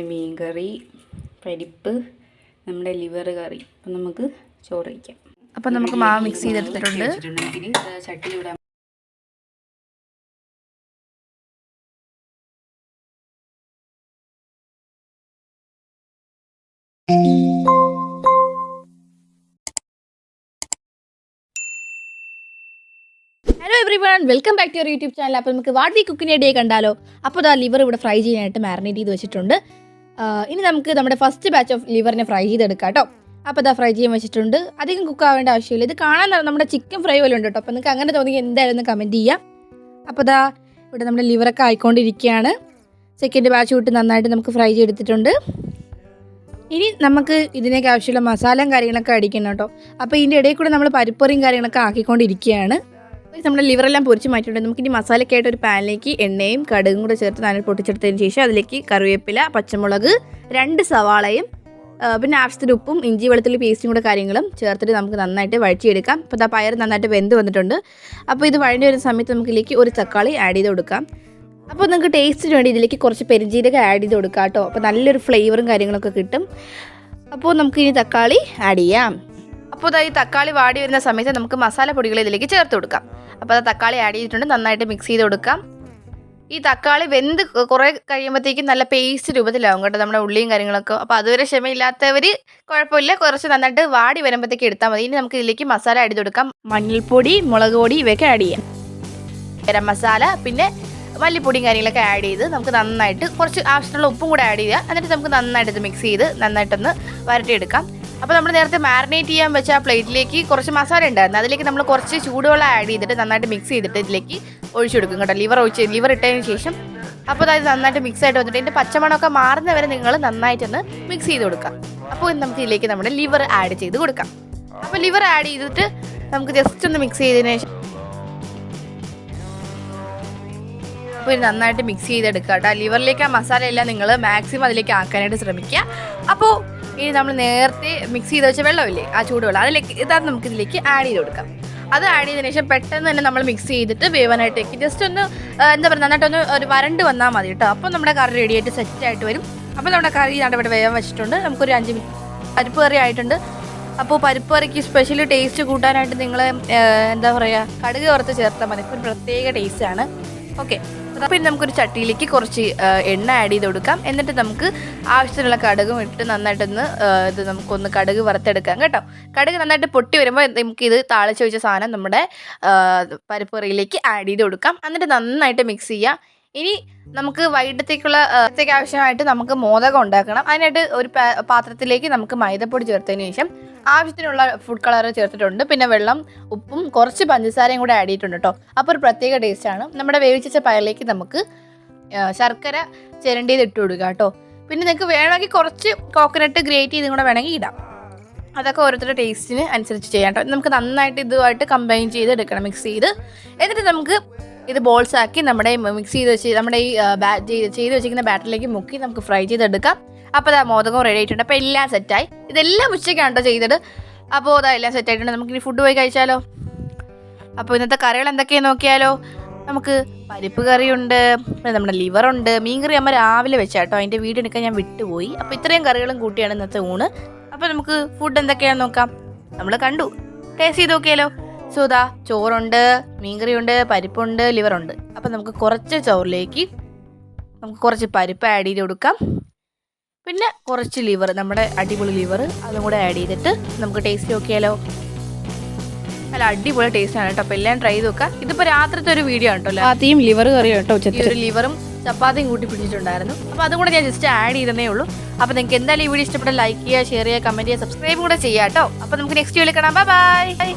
മീൻ കറി പരിപ്പ് നമ്മുടെ ലിവർ കറി. അപ്പം നമുക്ക് ചോറ് വയ്ക്കാം അപ്പം നമുക്ക് മാവ് മിക്സ് ചെയ്തെടുത്തിട്ടുണ്ട്. ചട്ടി വിടാൻ hello everyone welcome back to your YouTube channel അപ്പോൾ നമുക്ക് വാട്ട് വി കുക്കിന്റെ ഡേ കണ്ടാലോ? അപ്പോൾ ദാ ലിവർ ഇവിടെ ഫ്രൈ ചെയ്യാനായിട്ട് മാരിനേറ്റ് ചെയ്ത് വെച്ചിട്ടുണ്ട്. ഇനി നമുക്ക് നമ്മുടെ ഫസ്റ്റ് ബാച്ച് ഓഫ് ലിവറിനെ ഫ്രൈ ചെയ്തെടുക്കാം കേട്ടോ. അപ്പോൾ അതാ ഫ്രൈ ചെയ്യാൻ വെച്ചിട്ടുണ്ട്. അധികം കുക്ക് ആവേണ്ട ആവശ്യമില്ല. ഇത് കാണാൻ നമ്മുടെ ചിക്കൻ ഫ്രൈ പോലെ ഉണ്ട് കേട്ടോ. അപ്പോൾ നിങ്ങൾക്ക് അങ്ങനെ തോന്നി എന്തായാലും കമന്റ് ചെയ്യാം. അപ്പോൾ അതാ ഇവിടെ നമ്മുടെ ലിവറൊക്കെ ആയിക്കൊണ്ടിരിക്കുകയാണ്. സെക്കൻഡ് ബാച്ച് വിട്ട് നന്നായിട്ട് നമുക്ക് ഫ്രൈ ചെയ്തെടുത്തിട്ടുണ്ട്. ഇനി നമുക്ക് ഇതിനേക്ക് ആവശ്യമുള്ള മസാലയും കാര്യങ്ങളൊക്കെ അടിക്കണം കേട്ടോ. അപ്പോൾ ഇതിന്റെ ഇടയിൽ കൂടെ നമ്മൾ പരിപ്പറിയും കാര്യങ്ങളൊക്കെ ആക്കിക്കൊണ്ടിരിക്കുകയാണ്. നമ്മുടെ ലിവറെല്ലാം പൊരിച്ച് മാറ്റിയിട്ടുണ്ട്. നമുക്കിനി മസാലയ്ക്ക് ഒരു പാനിലേക്ക് എണ്ണയും കടുകും കൂടെ ചേർത്ത് നന്നായി പൊട്ടിച്ചെടുത്തതിന് ശേഷം അതിലേക്ക് കറിവേപ്പില പച്ചമുളക് രണ്ട് സവാളയും പിന്നെ ആവശ്യത്തിന് ഉപ്പും ഇഞ്ചി വെളുത്തുള്ളി പേസ്റ്റും കൂടെ കാര്യങ്ങളും ചേർത്തിട്ട് നമുക്ക് നന്നായിട്ട് വഴിച്ചെടുക്കാം അപ്പോൾ ആ പയർ നന്നായിട്ട് വെന്ത് വന്നിട്ടുണ്ട്. അപ്പോൾ ഇത് വഴണ്ടി വരുന്ന സമയത്ത് നമുക്ക് ഇതിലേക്ക് ഒരു തക്കാളി ആഡ് ചെയ്ത് കൊടുക്കാം. അപ്പോൾ നിങ്ങൾക്ക് ടേസ്റ്റിന് വേണ്ടി ഇതിലേക്ക് കുറച്ച് പെരിഞ്ചീരക ആഡ് ചെയ്ത് കൊടുക്കാം കേട്ടോ. അപ്പോൾ നല്ലൊരു ഫ്ലേവറും കാര്യങ്ങളൊക്കെ കിട്ടും. അപ്പോൾ നമുക്ക് ഇനി തക്കാളി ആഡ് ചെയ്യാം. അപ്പോൾ ഈ തക്കാളി വാടി വരുന്ന സമയത്ത് നമുക്ക് മസാല പൊടികൾ ഇതിലേക്ക് ചേർത്ത് കൊടുക്കാം. അപ്പോൾ അത് തക്കാളി ആഡ് ചെയ്തിട്ടുണ്ട്. നന്നായിട്ട് മിക്സ് ചെയ്ത് കൊടുക്കാം. ഈ തക്കാളി വെന്ത് കുറേ കഴിയുമ്പോഴത്തേക്കും നല്ല പേസ്റ്റ് രൂപത്തിലാവും കേട്ടോ നമ്മുടെ ഉള്ളിയും കാര്യങ്ങളൊക്കെ. അപ്പോൾ അതുവരെ ക്ഷമയില്ലാത്തവർ കുഴപ്പമില്ല. കുറച്ച് നന്നായിട്ട് വാടി വരുമ്പോഴത്തേക്ക് എടുത്താൽ മതി. ഇനി നമുക്ക് ഇതിലേക്ക് മസാല ആഡ് ചെയ്ത് കൊടുക്കാം. മഞ്ഞൾപ്പൊടി മുളക് പൊടി ഇവയൊക്കെ ആഡ് ചെയ്യാം. ഗരം മസാല പിന്നെ മല്ലിപ്പൊടിയും കാര്യങ്ങളൊക്കെ ആഡ് ചെയ്ത് നമുക്ക് നന്നായിട്ട് കുറച്ച് ആവശ്യമുള്ള ഉപ്പും കൂടെ ആഡ് ചെയ്യുക. എന്നിട്ട് നമുക്ക് നന്നായിട്ട് മിക്സ് ചെയ്ത് നന്നായിട്ടൊന്ന് വരട്ടിയെടുക്കാം. അപ്പോൾ നമ്മൾ നേരത്തെ മാരിനേറ്റ് ചെയ്യാൻ വെച്ച ആ പ്ലേറ്റിലേക്ക് കുറച്ച് മസാല ഉണ്ടായിരുന്നു. അതിലേക്ക് നമ്മൾ കുറച്ച് ചൂടുവെള്ളം ആഡ് ചെയ്തിട്ട് നന്നായിട്ട് മിക്സ് ചെയ്തിട്ട് ഇതിലേക്ക് ഒഴിച്ചു കൊടുക്കും കേട്ടോ. ലിവർ ഒഴിച്ച് ലിവർ ഇട്ടതിന് ശേഷം അപ്പോൾ അതായത് നന്നായിട്ട് മിക്സ് ആയിട്ട് വന്നിട്ട് ഇതിന്റെ പച്ചമണമൊക്കെ മാറുന്നവരെ നിങ്ങൾ നന്നായിട്ടൊന്ന് മിക്സ് ചെയ്ത് കൊടുക്കാം അപ്പോൾ നമുക്ക് ഇതിലേക്ക് നമ്മുടെ ലിവർ ആഡ് ചെയ്ത് കൊടുക്കാം. അപ്പോൾ ലിവർ ആഡ് ചെയ്തിട്ട് നമുക്ക് ജസ്റ്റ് ഒന്ന് മിക്സ് ചെയ്തതിന് ശേഷം അപ്പോൾ ഇത് നന്നായിട്ട് മിക്സ് ചെയ്തെടുക്കുക കേട്ടോ. ലിവറിലേക്ക് ആ മസാല എല്ലാം നിങ്ങൾ മാക്സിമം അതിലേക്ക് ആക്കാനായിട്ട് ശ്രമിക്കുക. അപ്പോൾ ഇനി നമ്മൾ നേരത്തെ മിക്സ് ചെയ്ത് വെച്ച വെള്ളമില്ലേ ആ ചൂടുവെള്ളം. അതിലേക്ക് ഇതാണ് നമുക്ക് ഇതിലേക്ക് ആഡ് ചെയ്ത് കൊടുക്കാം. അത് ആഡ് ചെയ്തതിന് ശേഷം പെട്ടെന്ന് തന്നെ നമ്മൾ മിക്സ് ചെയ്തിട്ട് വേവാനായിട്ടേക്ക് ജസ്റ്റ് ഒന്ന് എന്താ പറയുക നന്നായിട്ടൊന്ന് ഒരു വരണ്ട് വന്നാൽ മതി കേട്ടോ. അപ്പോൾ നമ്മുടെ കറി റെഡി ആയിട്ട് സെറ്റ് ആയിട്ട് വരും. അപ്പോൾ നമ്മുടെ കറി ഇവിടെ വേവാൻ വെച്ചിട്ടുണ്ട്. നമുക്കൊരു അഞ്ച് മിനിറ്റ് പരിപ്പ് കറി ആയിട്ടുണ്ട്. അപ്പോൾ പരിപ്പ് കറിക്ക് സ്പെഷ്യൽ ടേസ്റ്റ് കൂട്ടാനായിട്ട് നിങ്ങൾ എന്താ പറയുക കടുക് വറുത്ത് ചേർത്താൽ മതി. ഒരു പ്രത്യേക ടേസ്റ്റ് ആണ്. ഓക്കെ ഇനി നമുക്കൊരു ചട്ടിയിലേക്ക് കുറച്ച് എണ്ണ ആഡ് ചെയ്ത് കൊടുക്കാം. എന്നിട്ട് നമുക്ക് ആവശ്യത്തിനുള്ള കടുകും ഇട്ട് നന്നായിട്ടൊന്ന് ഇത് നമുക്കൊന്ന് കടുക് വറുത്തെടുക്കാം കേട്ടോ. കടുക് നന്നായിട്ട് പൊട്ടി വരുമ്പോൾ നമുക്കിത് താളിച്ച് വെച്ച സാധനം നമ്മുടെ പരിപ്പ് കറിയിലേക്ക് ആഡ് ചെയ്ത് കൊടുക്കാം. എന്നിട്ട് നന്നായിട്ട് മിക്സ് ചെയ്യാം. ഇനി നമുക്ക് വൈകിട്ടത്തേക്കുള്ള ആവശ്യമായിട്ട് നമുക്ക് മോദകം ഉണ്ടാക്കണം. അതിനായിട്ട് ഒരു പാത്രത്തിലേക്ക് നമുക്ക് മൈദപ്പൊടി ചേർത്തതിന് ശേഷം ആവശ്യത്തിനുള്ള ഫുഡ് കളർ ചേർത്തിട്ടുണ്ട്. പിന്നെ വെള്ളം ഉപ്പും കുറച്ച് പഞ്ചസാരയും കൂടെ ആഡ് ചെയ്തിട്ടുണ്ട് കേട്ടോ അപ്പോൾ ഒരു പ്രത്യേക ടേസ്റ്റ് ആണ്. നമ്മുടെ വേവിച്ച പയറിലേക്ക് നമുക്ക് ശർക്കര ചിരണ്ടിയത് ഇട്ട് കൊടുക്കുക കേട്ടോ പിന്നെ നിങ്ങൾക്ക് വേണമെങ്കിൽ കുറച്ച് കോക്കനട്ട് ഗ്രേറ്റ് ചെയ്തും കൂടെ വേണമെങ്കിൽ ഇടാം. അതൊക്കെ ഓരോരുത്തരുടെ ടേസ്റ്റിന് അനുസരിച്ച് ചെയ്യാം കേട്ടോ നമുക്ക് നന്നായിട്ട് ഇതുമായിട്ട് കമ്പൈൻ ചെയ്ത് എടുക്കണം മിക്സ് ചെയ്ത്. എന്നിട്ട് നമുക്ക് ഇത് ബോൾസ് ആക്കി നമ്മുടെ മിക്സ് ചെയ്ത് വെച്ച് നമ്മുടെ ഈ ബാറ്റ് ചെയ്ത് ചെയ്ത് വെച്ചിരിക്കുന്ന ബാറ്ററിലേക്ക് മുക്കി നമുക്ക് ഫ്രൈ ചെയ്തെടുക്കാം. അപ്പോൾ അതാ മോദകം റെഡി ആയിട്ടുണ്ട്. അപ്പോൾ എല്ലാം സെറ്റായി ഇതെല്ലാം ഉച്ചയ്ക്കാണ് കേട്ടോ ചെയ്തത്. അപ്പോൾ അതാ എല്ലാം സെറ്റ് ആയിട്ടുണ്ട്. നമുക്കിനി ഫുഡ് പോയി കഴിച്ചാലോ? അപ്പോൾ ഇന്നത്തെ കറികൾ എന്തൊക്കെയാണ് നോക്കിയാലോ? നമുക്ക് പരിപ്പ് കറിയുണ്ട് പിന്നെ നമ്മുടെ ലിവറുണ്ട് മീൻ കറി അമ്മ രാവിലെ വെച്ചാട്ടോ. അതിന്റെ എടുക്കാൻ ഞാൻ വിട്ടുപോയി. അപ്പോൾ ഇത്രയും കറികളും കൂട്ടിയാണ് ഇന്നത്തെ ഊണ്. അപ്പോൾ നമുക്ക് ഫുഡ് എന്തൊക്കെയാണെന്ന് നോക്കാം. നമ്മൾ കണ്ടു. ടേസ്റ്റ് ചെയ്ത് നോക്കിയാലോ? സോ ഇതാ ചോറുണ്ട് മീൻകറിയുണ്ട് പരിപ്പുണ്ട് ലിവറുണ്ട് അപ്പോൾ നമുക്ക് കുറച്ച് ചോറിലേക്ക് നമുക്ക് കുറച്ച് പരിപ്പ് ആഡ് ചെയ്ത് കൊടുക്കാം. പിന്നെ കുറച്ച് ലിവർ നമ്മുടെ അടിപൊളി ലിവർ അതും കൂടെ ആഡ് ചെയ്തിട്ട് നമുക്ക് ടേസ്റ്റ് നോക്കിയാലോ? നല്ല അടിപൊളി ടേസ്റ്റ് ആണ് കേട്ടോ. അപ്പോൾ എല്ലാം ട്രൈ ചെയ്ത് നോക്കാം. ഇതിപ്പോൾ രാത്രിത്തെ ഒരു വീഡിയോ ആണ് കേട്ടോ ചപ്പാത്തിയും ലിവർ കറിയും കേട്ടോ ഒരു ലിവറും ചപ്പാത്തിയും കൂട്ടി പിടിച്ചിട്ടുണ്ടായിരുന്നു. അപ്പോൾ അതും കൂടെ ഞാൻ ജസ്റ്റ് ആഡ് ചെയ്തതേ ഉള്ളൂ. അപ്പോൾ നിങ്ങൾക്ക് എന്തായാലും ഈ വീഡിയോ ഇഷ്ടപ്പെട്ട ലൈക്ക് ചെയ്യുക ഷെയർ ചെയ്യുക കമന്റ് ചെയ്യുക സബ്സ്ക്രൈബ് കൂടെ ചെയ്യാം കേട്ടോ. അപ്പോൾ നമുക്ക് നെക്സ്റ്റ് വീഡിയോ കാണാം. Bye bye